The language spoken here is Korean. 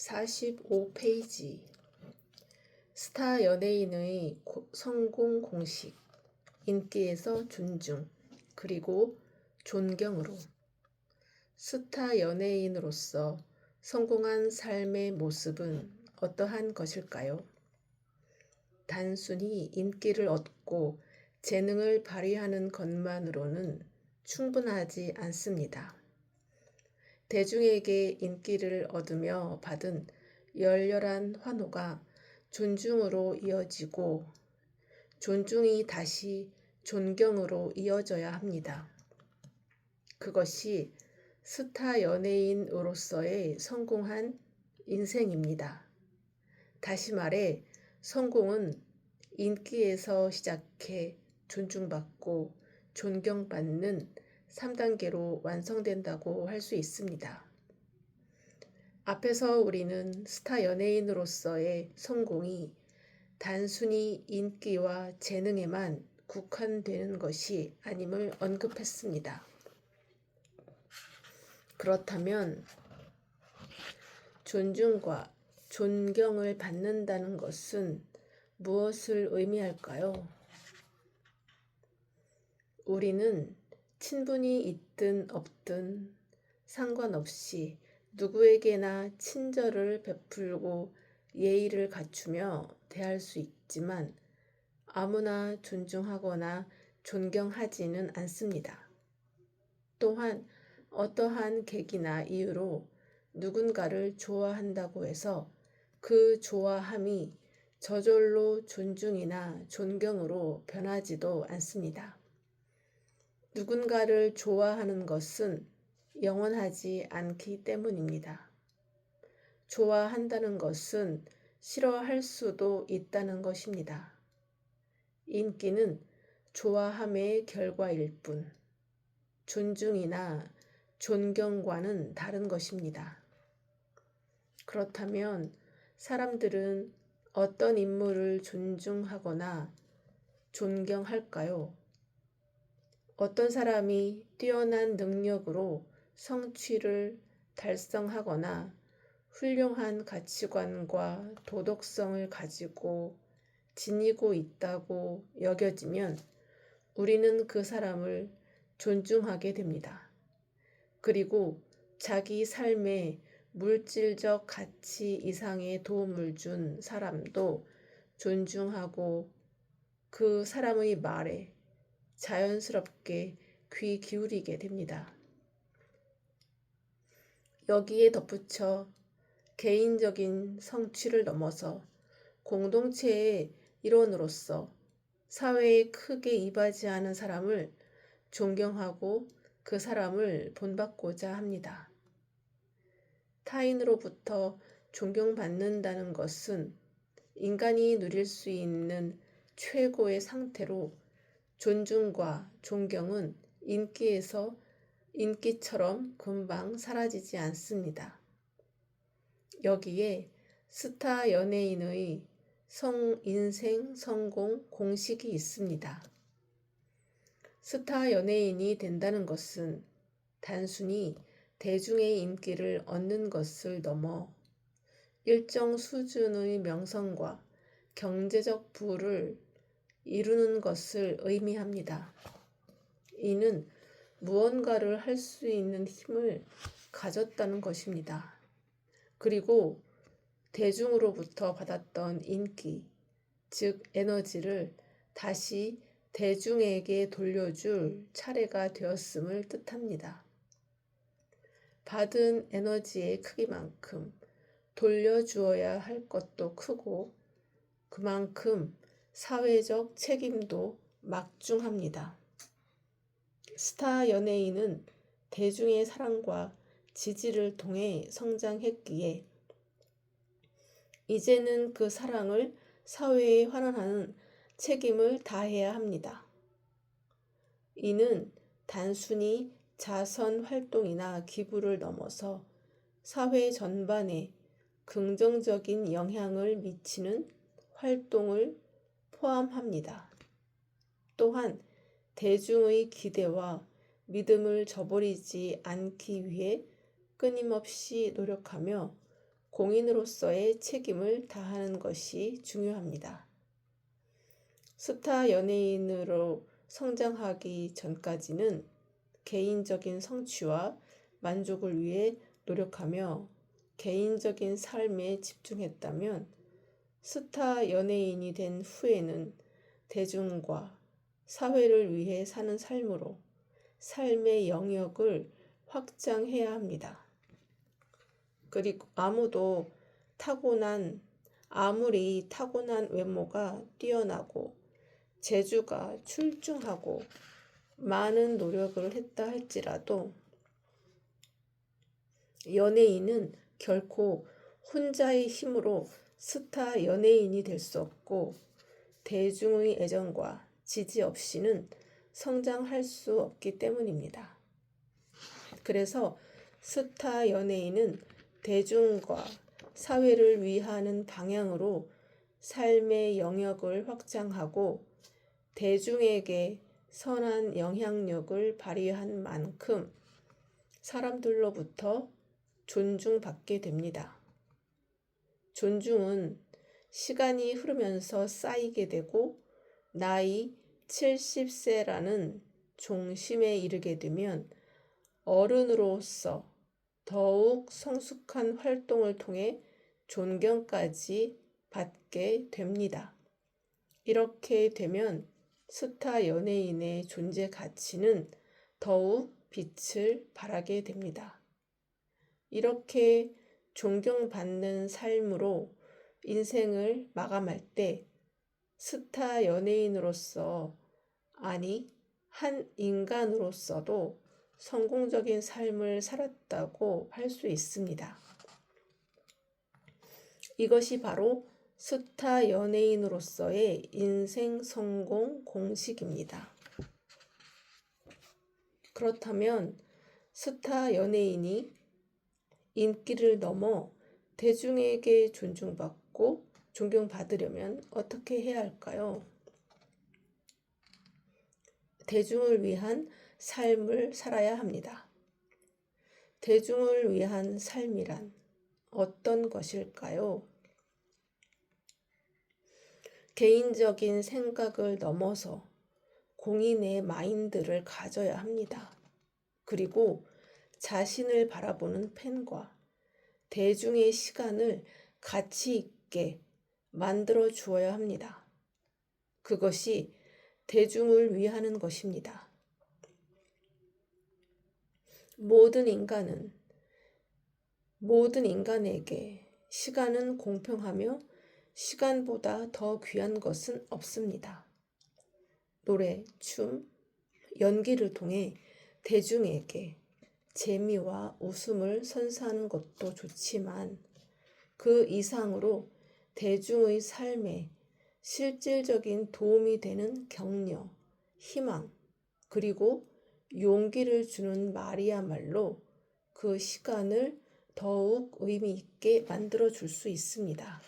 45페이지 스타 연예인의 고- 성공 공식 인기에서 존중 그리고 존경으로 스타 연예인으로서 성공한 삶의 모습은 어떠한 것일까요? 단순히 인기를 얻고 재능을 발휘하는 것만으로는 충분하지 않습니다. 대중에게 인기를 얻으며 받은 열렬한 환호가 존중으로 이어지고 존중이 다시 존경으로 이어져야 합니다. 그것이 스타 연예인으로서의 성공한 인생입니다. 다시 말해, 성공은 인기에서 시작해 존중받고 존경받는 3단계로 완성된다고 할 수 있습니다. 앞에서 우리는 스타 연예인으로서의 성공이 단순히 인기와 재능에만 국한되는 것이 아님을 언급했습니다. 그렇다면 존중과 존경을 받는다는 것은 무엇을 의미할까요? 우리는 친분이 있든 없든 상관없이 누구에게나 친절을 베풀고 예의를 갖추며 대할 수 있지만 아무나 존중하거나 존경하지는 않습니다. 또한 어떠한 계기나 이유로 누군가를 좋아한다고 해서 그 좋아함이 저절로 존중이나 존경으로 변하지도 않습니다. 누군가를 좋아하는 것은 영원하지 않기 때문입니다. 좋아한다는 것은 싫어할 수도 있다는 것입니다. 인기는 좋아함의 결과일 뿐, 존중이나 존경과는 다른 것입니다. 그렇다면 사람들은 어떤 인물을 존중하거나 존경할까요? 어떤 사람이 뛰어난 능력으로 성취를 달성하거나 훌륭한 가치관과 도덕성을 가지고 지니고 있다고 여겨지면 우리는 그 사람을 존중하게 됩니다. 그리고 자기 삶에 물질적 가치 이상의 도움을 준 사람도 존중하고 그 사람의 말에 자연스럽게 귀 기울이게 됩니다. 여기에 덧붙여 개인적인 성취를 넘어서 공동체의 일원으로서 사회에 크게 이바지하는 사람을 존경하고 그 사람을 본받고자 합니다. 타인으로부터 존경받는다는 것은 인간이 누릴 수 있는 최고의 상태로 존중과 존경은 인기에서 인기처럼 금방 사라지지 않습니다. 여기에 스타 연예인의 성 인생 성공 공식이 있습니다. 스타 연예인이 된다는 것은 단순히 대중의 인기를 얻는 것을 넘어 일정 수준의 명성과 경제적 부를 이루는 것을 의미합니다. 이는 무언가를 할 수 있는 힘을 가졌다는 것입니다. 그리고 대중으로부터 받았던 인기, 즉 에너지를 다시 대중에게 돌려줄 차례가 되었음을 뜻합니다. 받은 에너지의 크기만큼 돌려주어야 할 것도 크고 그만큼 사회적 책임도 막중합니다. 스타 연예인은 대중의 사랑과 지지를 통해 성장했기에 이제는 그 사랑을 사회에 환원하는 책임을 다해야 합니다. 이는 단순히 자선 활동이나 기부를 넘어서 사회 전반에 긍정적인 영향을 미치는 활동을 포함합니다. 또한 대중의 기대와 믿음을 저버리지 않기 위해 끊임없이 노력하며 공인으로서의 책임을 다하는 것이 중요합니다. 스타 연예인으로 성장하기 전까지는 개인적인 성취와 만족을 위해 노력하며 개인적인 삶에 집중했다면 스타 연예인이 된 후에는 대중과 사회를 위해 사는 삶으로 삶의 영역을 확장해야 합니다. 그리고 아무도 타고난 아무리 타고난 외모가 뛰어나고 재주가 출중하고 많은 노력을 했다 할지라도 연예인은 결코 혼자의 힘으로 스타 연예인이 될 수 없고 대중의 애정과 지지 없이는 성장할 수 없기 때문입니다. 그래서 스타 연예인은 대중과 사회를 위하는 방향으로 삶의 영역을 확장하고 대중에게 선한 영향력을 발휘한 만큼 사람들로부터 존중받게 됩니다. 존중은 시간이 흐르면서 쌓이게 되고 나이 70세라는 종심에 이르게 되면 어른으로서 더욱 성숙한 활동을 통해 존경까지 받게 됩니다. 이렇게 되면 스타 연예인의 존재 가치는 더욱 빛을 발하게 됩니다. 이렇게 존경받는 삶으로 인생을 마감할 때 스타 연예인으로서 아니 한 인간으로서도 성공적인 삶을 살았다고 할 수 있습니다. 이것이 바로 스타 연예인으로서의 인생 성공 공식입니다. 그렇다면 스타 연예인이 인기를 넘어 대중에게 존중받고 존경받으려면 어떻게 해야 할까요? 대중을 위한 삶을 살아야 합니다. 대중을 위한 삶이란 어떤 것일까요? 개인적인 생각을 넘어서 공인의 마인드를 가져야 합니다. 그리고 자신을 바라보는 팬과 대중의 시간을 가치 있게 만들어 주어야 합니다. 그것이 대중을 위하는 것입니다. 모든 인간은 모든 인간에게 시간은 공평하며 시간보다 더 귀한 것은 없습니다. 노래, 춤, 연기를 통해 대중에게 재미와 웃음을 선사하는 것도 좋지만 그 이상으로 대중의 삶에 실질적인 도움이 되는 격려, 희망, 그리고 용기를 주는 말이야말로 그 시간을 더욱 의미 있게 만들어 줄 수 있습니다.